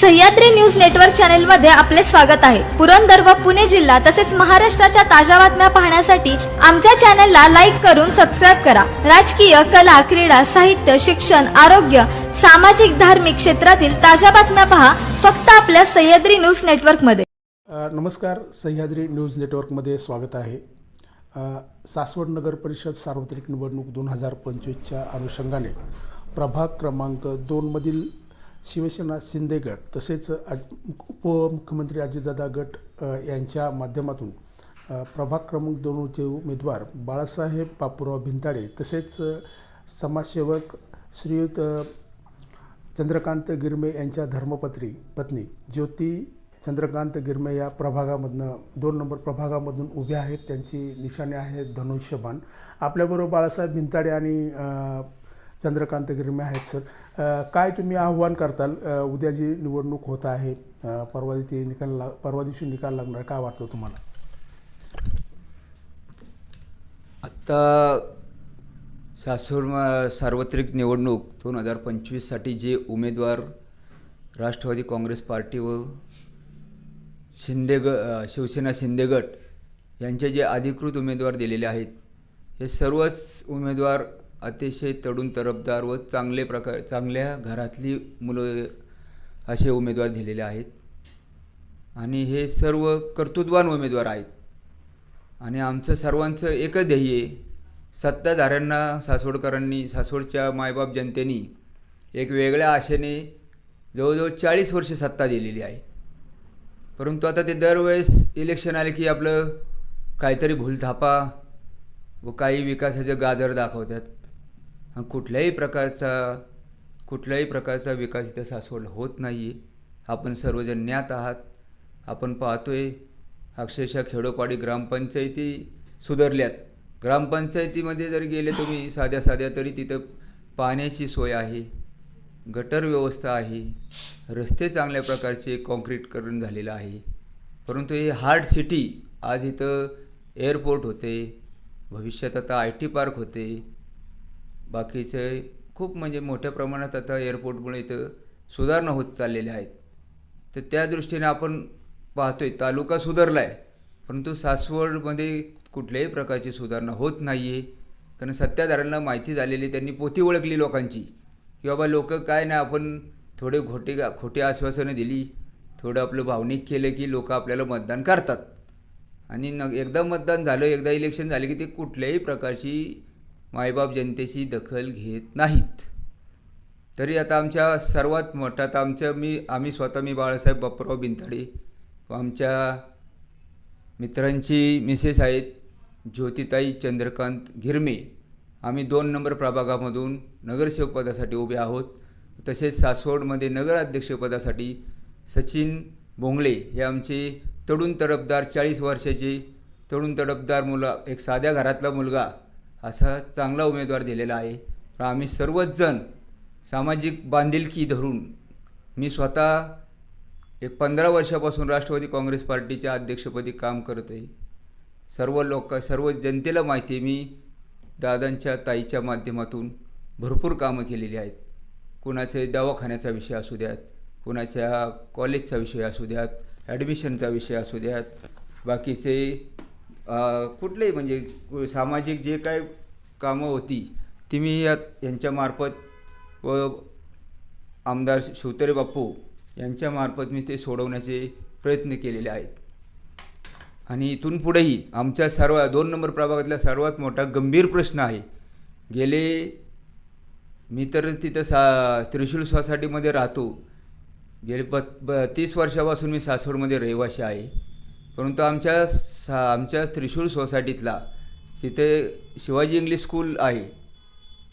Sahyadri news network चॅनलमध्ये आपले स्वागत आहे. पुरंदर व पुणे जिल्हा तसेच महाराष्ट्राच्या ताज्या बातम्या पाहण्यासाठी आमच्या चॅनलला लाईक करून सबस्क्राईब करा. राजकीय कला क्रीडा साहित्य शिक्षण आरोग्य सामाजिक धार्मिक क्षेत्रातील ताज्या बातम्या पहा फक्त आपल्या सह्याद्री न्यूज नेटवर्कमध्ये नमस्कार. सह्याद्री न्यूज नेटवर्कमध्ये स्वागत आहे. सासवड नगर परिषद सार्वत्रिक निवडणूक दोन हजार पंचवीसच्या अनुषंगाने प्रभाग क्रमांक दोनमधील शिवसेना शिंदे गट तसेच आज उपमुख्यमंत्री अजितदादा गट यांच्या माध्यमातून प्रभाग क्रमांक दोनचे उमेदवार बाळासाहेब बापूराव भिंताडे तसेच समाजसेवक श्रीयुत चंद्रकांत गिरमे यांच्या धर्मपत्री पत्नी ज्योती चंद्रकांत गिरमे या प्रभागामधनं दोन नंबर प्रभागामधून उभ्या आहेत त्यांची निशाणे आहेत धनुष्यबाण. आपल्याबरोबर बाळासाहेब भिंताडे आणि चंद्रकांत गिरमे आहेत सर. काय तुम्ही आव्हान करताल? उद्या जी निवडणूक होत आहे परवा दिवशी निकाल लाग परवा दिवशी निकाल लागणार काय वाटतं तुम्हाला? आत्ता सासूर सार्वत्रिक निवडणूक दोन हजार पंचवीससाठी जे उमेदवार राष्ट्रवादी काँग्रेस पार्टी व शिंदे ग शिवसेना शिंदे गट यांचे जे अधिकृत उमेदवार दिलेले आहेत हे सर्वच उमेदवार अतिशय तडून तरफदार व चांगले प्रकार चांगल्या घरातली मुलं असे उमेदवार दिलेले आहेत. आणि हे सर्व कर्तृत्वान उमेदवार आहेत. आणि आमचं सर्वांचं एकच ध्येय आहे. सत्ताधाऱ्यांना सासवडकरांनी सासवडच्या मायबाप जनतेनी एक वेगळ्या आशेने जवळजवळ चाळीस वर्ष सत्ता दिलेली आहे. परंतु आता ते दरवेळेस इलेक्शन आले की आपलं काहीतरी भूलथापा व काही विकासाचे गाजर दाखवतात. कुठल्याही प्रकारचा कुठल्याही प्रकारचा विकास इथं सासवड होत नाही आहे आपण सर्वजण ज्ञात आहात. आपण पाहतोय अक्षरशः खेडोपाडी ग्रामपंचायती सुधारल्यात. ग्रामपंचायतीमध्ये जर गेले तुम्ही साध्या साध्या तरी तिथं पाण्याची सोय आहे गटर व्यवस्था आहे रस्ते चांगल्या प्रकारचे कॉन्क्रीटकरण झालेलं आहे. परंतु हे हार्ड सिटी आज इथं एअरपोर्ट होते भविष्यात आता आय टी पार्क होते बाकीचे खूप म्हणजे मोठ्या प्रमाणात आता एअरपोर्टमुळे इथं सुधारणा होत चाललेल्या आहेत. तर त्या दृष्टीने आपण पाहतो आहे तालुका सुधारला आहे परंतु सासवडमध्ये कुठल्याही प्रकारची सुधारणा होत नाही आहे कारण सत्ताधाऱ्यांना माहिती झालेली त्यांनी पोथी ओळखली लोकांची की बाबा लोक काय नाही आपण थोडे खोटे खोटी आश्वासनं दिली थोडं आपलं भावनिक केलं की लोक आपल्याला मतदान करतात. आणि न एकदा मतदान झालं एकदा इलेक्शन झाले की ते कुठल्याही प्रकारची मायबाप जनतेची दखल घेत नाहीत. तरी आता आमच्या सर्वात मोठा आता आमच्या मी आम्ही स्वतः मी बाळासाहेब बापराव बिंताडे व आमच्या मित्रांची मिसेस आहेत ज्योतिताई चंद्रकांत गिरमे आम्ही दोन नंबर प्रभागामधून नगरसेवक पदासाठी उभे आहोत. तसेच सासवडमध्ये नगराध्यक्षपदासाठी सचिन बोंगळे हे आमचे तडून तरफदार चाळीस वर्षाचे तडून तरफदार मुलं एक साध्या घरातला मुलगा असा चांगला उमेदवार दिलेला आहे. तर आम्ही सर्वच जण सामाजिक बांधिलकी धरून मी स्वतः एक पंधरा वर्षापासून राष्ट्रवादी काँग्रेस पार्टीच्या अध्यक्षपदी काम करत आहे सर्व लोक सर्व जनतेला माहिती आहे मी दादांच्या ताईच्या माध्यमातून भरपूर कामं केलेली आहेत. कुणाचे दवाखान्याचा विषय असू द्यात कुणाच्या कॉलेजचा विषय असू द्यात ॲडमिशनचा विषय असू द्यात बाकीचे कुठलेही म्हणजे सामाजिक जे काय कामं होती ती मी या यांच्यामार्फत व आमदार शिवतरे बाप्पू यांच्यामार्फत मी ते सोडवण्याचे प्रयत्न केलेले आहेत. आणि इथून पुढेही आमच्या सर्व दोन नंबर प्रभागातला सर्वात मोठा गंभीर प्रश्न आहे. गेले मी तर तिथं सा त्रिशूल सोसायटीमध्ये राहतो. गेले प ब तीस वर्षापासून मी सासवडमध्ये रहिवासी आहे. परंतु आमच्या सा आमच्या त्रिशूळ सोसायटीतला तिथे शिवाजी इंग्लिश स्कूल आहे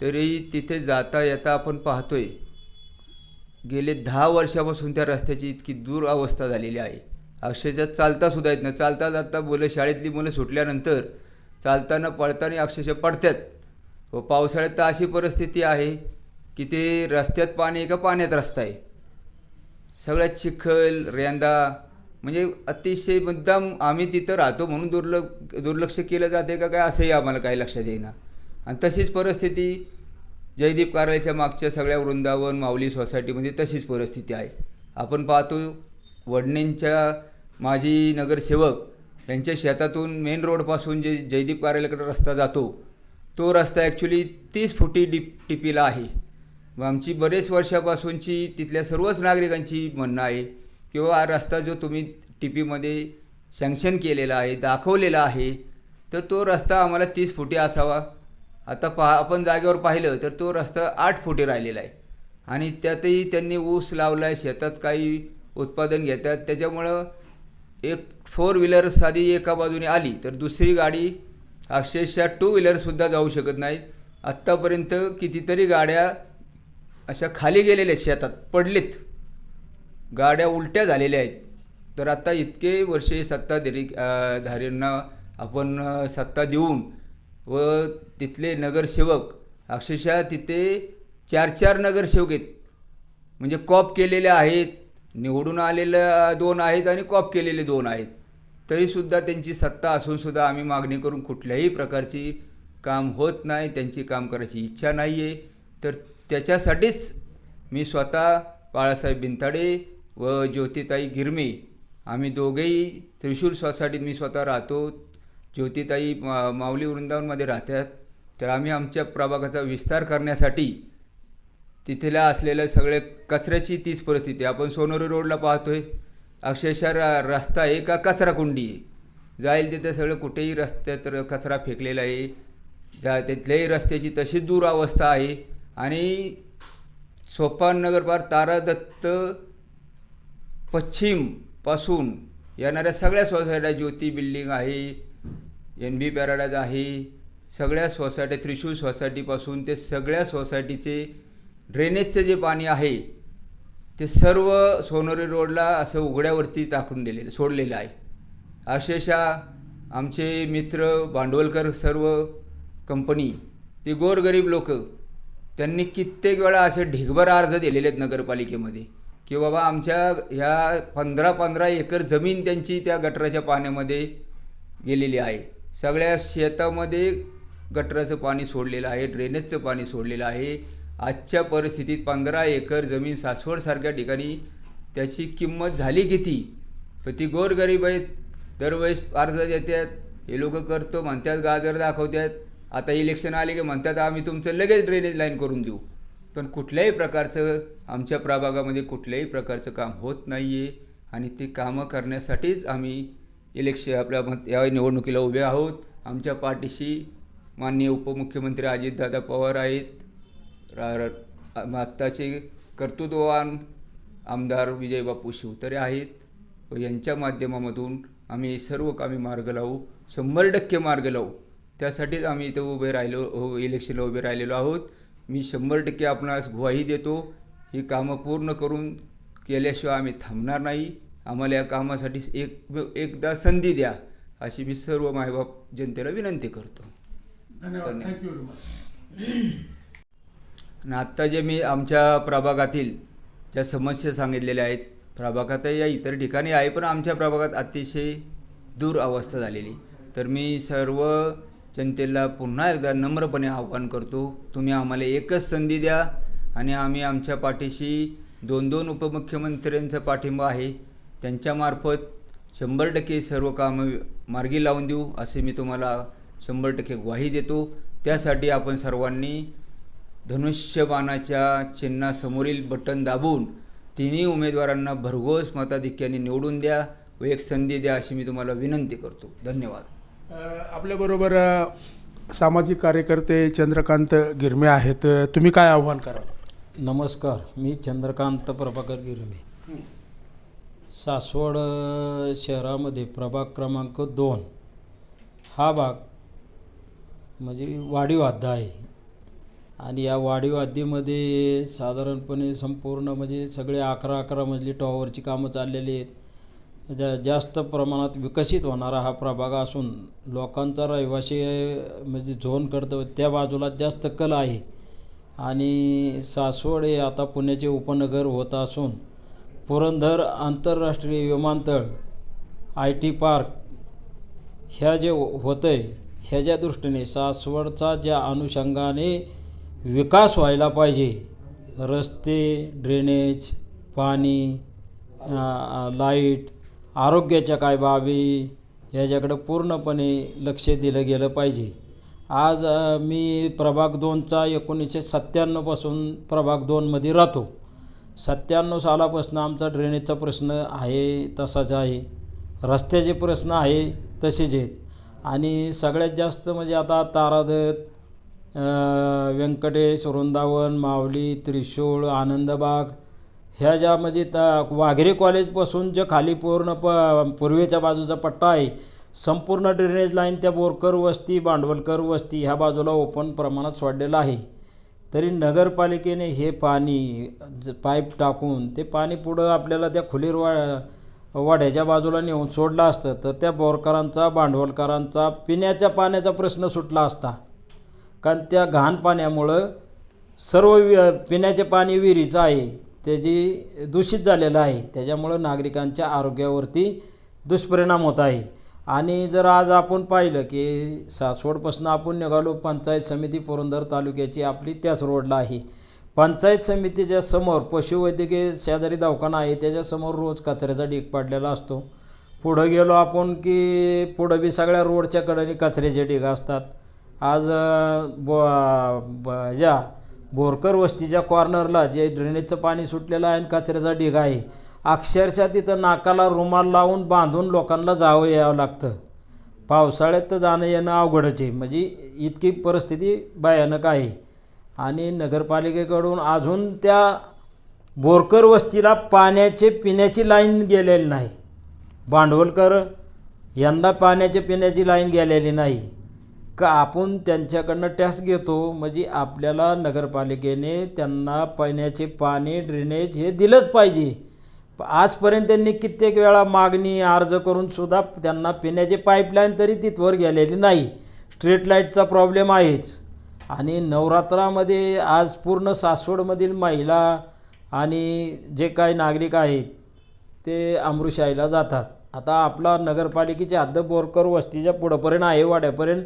तरी तिथे जाता येता आपण पाहतोय गेले दहा वर्षापासून त्या रस्त्याची इतकी दूर अवस्था झालेली आहे. अक्षरशः चालतासुद्धा येत नाही. चालता जाता मुलं शाळेतली मुलं सुटल्यानंतर चालताना पळताना अक्षरशः पडतात. व पावसाळ्यात तर अशी परिस्थिती आहे की ते रस्त्यात पाणी आहे का पाण्यात रस्ता आहे. सगळ्यात चिखल रेंदा म्हणजे अतिशय मुद्दाम आम्ही तिथं राहतो म्हणून दुर्लक्ष दुर्लक्ष केलं जाते का काय असंही आम्हाला काही लक्षात येईना. आणि तशीच परिस्थिती जयदीप कार्यालयाच्या मागच्या सगळ्या वृंदावन माऊली सोसायटीमध्ये तशीच परिस्थिती आहे. आपण पाहतो वडणेंच्या माजी नगरसेवक यांच्या शेतातून मेन रोडपासून जे जयदीप कार्यालयाकडे रस्ता जातो तो रस्ता ॲक्च्युली तीस फुटी डीप टिपीला आहे. व आमची बरेच वर्षापासूनची तिथल्या सर्वच नागरिकांची म्हणणं आहे किंवा रस्ता जो तुम्ही टी पीमध्ये सँक्शन केलेला आहे दाखवलेला आहे तर तो रस्ता आम्हाला तीस फुटी असावा. आता पहा आपण जागेवर पाहिलं तर तो रस्ता आठ फुटी राहिलेला आहे. आणि त्यातही त्यांनी ऊस लावला आहे शेतात काही उत्पादन घेतात. त्याच्यामुळं एक फोर व्हीलर साधी एका बाजूने आली तर दुसरी गाडी अक्षरशः टू व्हीलरसुद्धा जाऊ शकत नाहीत. आत्तापर्यंत कितीतरी गाड्या अशा खाली गेलेल्या आहेत शेतात पडलेत. गाड्या उलट्या झालेल्या आहेत. तर आता इतके वर्षे सत्ताधारी धारींना आपण सत्ता देऊन व तिथले नगरसेवक अक्षरशः तिथे चार चार नगरसेवक आहेत. म्हणजे कॉप केलेले आहेत निवडून आलेले दोन आहेत आणि कॉप केलेले दोन आहेत. तरीसुद्धा त्यांची सत्ता असूनसुद्धा आम्ही मागणी करून कुठल्याही प्रकारची काम होत नाही त्यांची काम करायची इच्छा नाही आहे तर त्याच्यासाठीच मी स्वतः बाळासाहेब बिनताडे व ज्योतिताई गिरमे. आम्ही दोघेही त्रिशूर सोसायटीत मी स्वतः राहतो. ज्योतिताई मा माऊली वृंदावनमध्ये राहतात. तर आम्ही आमच्या प्रभागाचा विस्तार करण्यासाठी तिथल्या असलेल्या सगळे कचऱ्याची तीच परिस्थिती आहे. आपण सोनोरी रोडला पाहतोय. अक्षरशः रस्ता आहे का कचरा कुंडी आहे. जाईल तिथे सगळं कुठेही रस्त्यात र- कचरा फेकलेला आहे. त्या तिथल्याही रस्त्याची तशीच दुरावस्था आहे. आणि सोपान नगरपार तारादत्त पश्चिमपासून येणाऱ्या सगळ्या सोसायट्या ज्योती बिल्डिंग आहे एन बी पॅराडाईज आहे सगळ्या सोसायट्या त्रिशूर सोसायटीपासून ते सगळ्या सोसायटीचे ड्रेनेजचं जे पाणी आहे ते सर्व सोनोरी रोडला असं उघड्यावरती टाकून दिलेलं सोडलेलं आहे. अक्षरशः आमचे मित्र भांडवलकर सर्व कंपनी ते गोरगरीब लोक त्यांनी कित्येक वेळा असे ढिगभर अर्ज दिलेले आहेत नगरपालिकेमध्ये. की बाबा आमच्या ह्या पंधरा पंधरा एकर जमीन त्यांची त्या गटराच्या पाण्यामध्ये गेलेली आहे. सगळ्या शेतामध्ये गटराचं पाणी सोडलेलं आहे ड्रेनेजचं पाणी सोडलेलं आहे. आजच्या परिस्थितीत पंधरा एकर जमीन सासवडसारख्या ठिकाणी त्याची किंमत झाली किती? तर ती गोरगरीब आहेत. दरवेळेस अर्ज देतात हे लोक करतो म्हणतात गाजर दाखवतात. आता इलेक्शन आले की म्हणतात आम्ही तुमचं लगेच ड्रेनेज लाईन करून देऊ. पण कुठल्याही प्रकारचं आमच्या प्रभागामध्ये कुठल्याही प्रकारचं काम होत नाही आहे आणि ते कामं करण्यासाठीच आम्ही इलेक्शन आपल्या मत या निवडणुकीला उभे आहोत. आमच्या पाठीशी माननीय उपमुख्यमंत्री अजितदादा पवार आहेत. रा आत्ताचे कर्तृत्ववान आमदार विजयबापू शिवतरे आहेत. व यांच्या माध्यमामधून आम्ही सर्व कामी मार्ग लावू शंभर टक्के मार्ग लावू. त्यासाठीच आम्ही इथं उभे राहिलो हो इलेक्शनला उभे राहिलेलो आहोत. मी शंभर टक्के आपणास ग्वाही देतो. ही कामं पूर्ण करून केल्याशिवाय आम्ही थांबणार नाही. आम्हाला या कामासाठी एक एकदा संधी द्या अशी मी सर्व मायबाप जनतेला विनंती करतो. आणि आत्ता जे मी आमच्या प्रभागातील ज्या समस्या सांगितलेल्या आहेत प्रभागातही या इतर ठिकाणी आहे पण आमच्या प्रभागात अतिशय दूर अवस्था झालेली. तर मी सर्व जनतेला पुन्हा एकदा नम्रपणे आव्हान करतो. तुम्ही आम्हाला एकच संधी द्या आणि आम्ही आमच्या पाठीशी दोन दोन उपमुख्यमंत्र्यांचा पाठिंबा आहे. त्यांच्यामार्फत शंभर टक्के सर्व कामं मार्गी लावून देऊ असे मी तुम्हाला शंभर टक्के ग्वाही देतो. त्यासाठी आपण सर्वांनी धनुष्यबाणाच्या चिन्हासमोरील बटन दाबून तिन्ही उमेदवारांना भरघोस मताधिक्याने निवडून द्या व एक संधी द्या अशी मी तुम्हाला विनंती करतो. धन्यवाद. आपल्याबरोबर सामाजिक कार्यकर्ते चंद्रकांत गिरमे आहेत. तुम्ही काय आव्हान कराल? नमस्कार मी चंद्रकांत प्रभाकर गिरमे. सासवड शहरामध्ये प्रभाग क्रमांक दोन. हा भाग म्हणजे वाढीव हद्द आहे. आणि या वाढीव हद्दीमध्ये साधारणपणे संपूर्ण म्हणजे सगळे अकरा अकरा मजली टॉवरची कामं चाललेली आहेत. जा जास्त प्रमाणात विकसित होणारा हा प्रभाग असून लोकांचा रहिवासी म्हणजे झोन कर्तव्य त्या बाजूला जास्त कल आहे. आणि सासवड हे आता पुण्याचे उपनगर होत असून पुरंदर आंतरराष्ट्रीय विमानतळ आय टी पार्क ह्या जे होतं आहे ह्याच्या दृष्टीने सासवडचा ज्या अनुषंगाने विकास व्हायला पाहिजे रस्ते ड्रेनेज पाणी लाइट आरोग्याच्या काय बाबी ह्याच्याकडं पूर्णपणे लक्ष दिलं गेलं पाहिजे. आज मी प्रभाग दोनचा एकोणीसशे सत्त्याण्णवपासून प्रभाग दोनमध्ये राहतो. सत्त्याण्णव सालापासून आमचा ड्रेनेजचा प्रश्न आहे तसाच आहे. रस्त्याचे प्रश्न आहे तसेच आहेत. आणि सगळ्यात जास्त म्हणजे आता तारादत व्यंकटेश वृंदावन मावली त्रिशूळ आनंदबाग ह्या ज्या म्हणजे त वाघेरे कॉलेजपासून जे खाली पूर्ण प पूर्वेच्या बाजूचा पट्टा आहे संपूर्ण ड्रेनेज लाईन त्या बोरकर वस्ती भांडवलकर वस्ती ह्या बाजूला ओपन प्रमाणात सोडलेलं आहे. तरी नगरपालिकेने हे पाणी ज- पाईप टाकून ते पाणी पुढं आपल्याला त्या खुलीर वा वाड्याच्या बाजूला नेऊन सोडलं असतं तर त्या बोरकरांचा भांडवलकरांचा पिण्याच्या पाण्याचा प्रश्न सुटला असता. कारण त्या घाण पाण्यामुळं सर्व वि पिण्याचे पाणी विहिरीचं आहे. त्याची दूषित झालेलं आहे त्याच्यामुळं नागरिकांच्या आरोग्यावरती दुष्परिणाम होत आहे. आणि जर आज आपण पाहिलं की सासवडपासून आपण निघालो पंचायत समिती पुरंदर तालुक्याची आपली त्याच रोडला आहे. पंचायत समितीच्या समोर पशुवैद्यकीय शेजारी दवाखाना आहे त्याच्यासमोर रोज कचऱ्याचा ढीग पडलेला असतो. पुढं गेलो आपण की पुढं बी सगळ्या रोडच्या कडेने कचऱ्याचे ढीग असतात. आज ब- या बोरकर वस्तीच्या कॉर्नरला जे ड्रेनेजचं पाणी सुटलेलं आहे आणि कचऱ्याचा ढिगा आहे अक्षरशः तिथं नाकाला रुमाल लावून बांधून लोकांना जावं यावं लागतं. पावसाळ्यात तर जाणं येणं अवघडच आहे. म्हणजे इतकी परिस्थिती भयानक आहे. आणि नगरपालिकेकडून अजून त्या बोरकर वस्तीला पाण्याचे पिण्याची लाईन गेलेली नाही. भांडवलकर यांना पाण्याचे पिण्याची लाईन गेलेली नाही. का आपण त्यांच्याकडनं टॅक्स घेतो? म्हणजे आपल्याला नगरपालिकेने त्यांना पिण्याचे पाणी ड्रेनेज हे दिलंच पाहिजे. प- आजपर्यंत त्यांनी कित्येक वेळा मागणी अर्ज करून सुद्धा त्यांना पिण्याचे पाईपलाईन तरी तिथवर गेलेली नाही. स्ट्रीट लाईटचा प्रॉब्लेम आहेच. आणि नवरात्रामध्ये आज पूर्ण सासवडमधील महिला आणि जे काही नागरिक आहेत ते अमृशाईला जातात. आता आपला नगरपालिकेचे हद्द बोरकर वस्तीच्या पुढंपर्यंत आहे वाड्यापर्यंत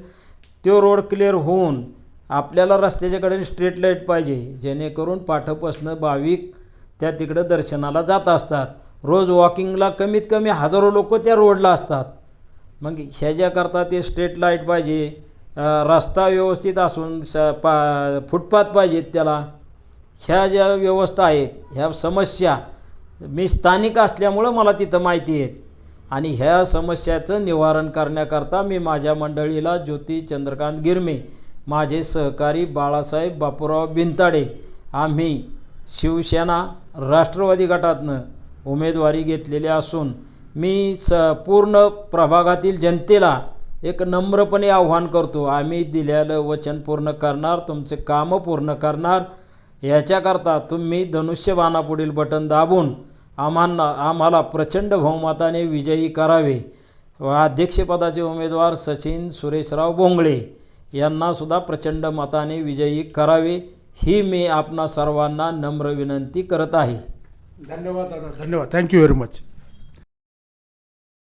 तो रोड क्लिअर होऊन आपल्याला रस्त्याच्या कडेने स्ट्रीट लाइट पाहिजे जेणेकरून पाठपासनं भाविक त्या तिकडं दर्शनाला जात असतात. रोज वॉकिंगला कमीत कमी हजारो लोक त्या रोडला असतात. मग ह्याच्याकरता ते स्ट्रीट लाइट पाहिजे रस्ता व्यवस्थित असून स पा फुटपाथ पाहिजेत त्याला. ह्या ज्या व्यवस्था आहेत ह्या समस्या मी स्थानिक असल्यामुळं मला तिथं माहिती आहेत. आणि ह्या समस्याचं निवारण करण्याकरता मी माझ्या मंडळीला ज्योती चंद्रकांत गिरमे माझे सहकारी बाळासाहेब बापूराव बिनताडे आम्ही शिवसेना राष्ट्रवादी गटातनं उमेदवारी घेतलेली असून मी स पूर्ण प्रभागातील जनतेला एक नम्रपणे आव्हान करतो. आम्ही दिलेलं वचन पूर्ण करणार तुमचे कामं पूर्ण करणार. याच्याकरता तुम्ही धनुष्यबाणापुढील बटन दाबून आम्हाला आम्हाला प्रचंड बहुमताने विजयी करावे. व अध्यक्षपदाचे उमेदवार सचिन सुरेशराव बोंगळे यांनासुद्धा प्रचंड मताने विजयी करावे ही मी आपणा सर्वांना नम्र विनंती करत आहे. धन्यवाद दादा धन्यवाद. Thank you very much